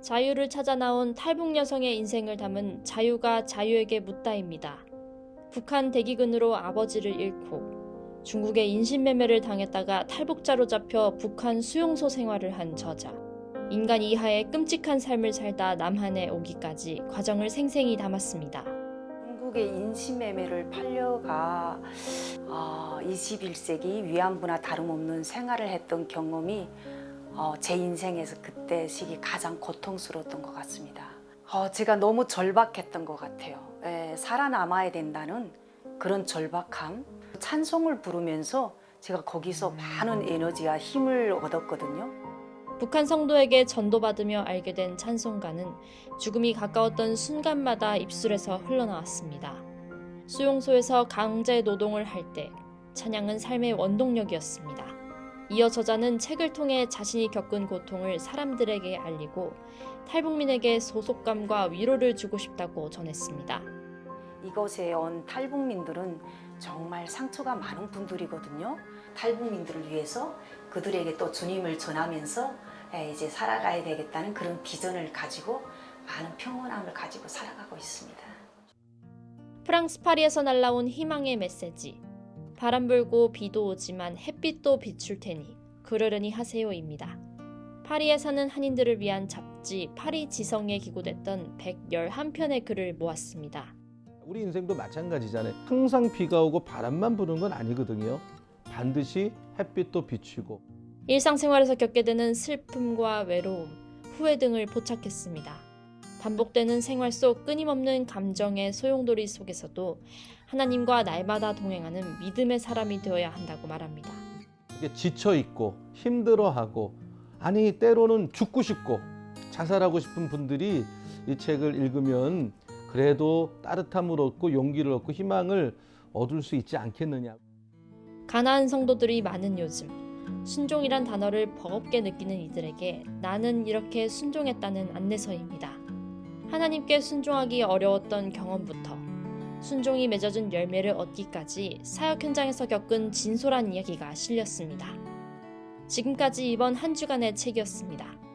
자유를 찾아 나온 탈북 여성의 인생을 담은 자유가 자유에게 묻다입니다. 북한 대기근으로 아버지를 잃고 중국의 인신매매를 당했다가 탈북자로 잡혀 북한 수용소 생활을 한 저자. 인간 이하의 끔찍한 삶을 살다 남한에 오기까지 과정을 생생히 담았습니다. 중국의 인신매매를 팔려가 어, 21세기 위안부나 다름없는 생활을 했던 경험이 어, 제 인생에서 그때 시기 가장 고통스러웠던 것 같습니다. 어, 제가 너무 절박했던 것 같아요. 예, 살아남아야 된다는 그런 절박함, 찬송을 부르면서 제가 거기서 많은 에너지와 힘을 얻었거든요. 북한 성도에게 전도받으며 알게 된 찬송가는 죽음이 가까웠던 순간마다 입술에서 흘러나왔습니다. 수용소에서 강제 노동을 할 때 찬양은 삶의 원동력이었습니다. 이어 저자는 책을 통해 자신이 겪은 고통을 사람들에게 알리고 탈북민에게 소속감과 위로를 주고 싶다고 전했습니다. 이곳에 온 탈북민들은 정말 상처가 많은 분들이거든요. 탈북민들을 위해서 그들에게 또 주님을 전하면서 에, 이제 살아가야 되겠다는 그런 비전을 가지고 많은 평온함을 가지고 살아가고 있습니다. 프랑스 파리에서 날라온 희망의 메시지. 바람 불고 비도 오지만 햇빛도 비출 테니 그러려니 하세요입니다. 파리에 사는 한인들을 위한 잡지 파리 지성에 기고됐던 111편의 글을 모았습니다. 우리 인생도 마찬가지잖아요. 항상 비가 오고 바람만 부는 건 아니거든요. 반드시 햇빛도 비추고 일상생활에서 겪게 되는 슬픔과 외로움, 후회 등을 포착했습니다. 반복되는 생활 속 끊임없는 감정의 소용돌이 속에서도 하나님과 날마다 동행하는 믿음의 사람이 되어야 한다고 말합니다. 이게 지쳐 있고 힘들어하고 아니 때로는 죽고 싶고 자살하고 싶은 분들이 이 책을 읽으면 그래도 따뜻함을 얻고 용기를 얻고 희망을 얻을 수 있지 않겠느냐. 가나안 성도들이 많은 요즘 순종이란 단어를 버겁게 느끼는 이들에게 나는 이렇게 순종했다는 안내서입니다. 하나님께 순종하기 어려웠던 경험부터 순종이 맺어준 열매를 얻기까지 사역 현장에서 겪은 진솔한 이야기가 실렸습니다. 지금까지 이번 한 주간의 책이었습니다.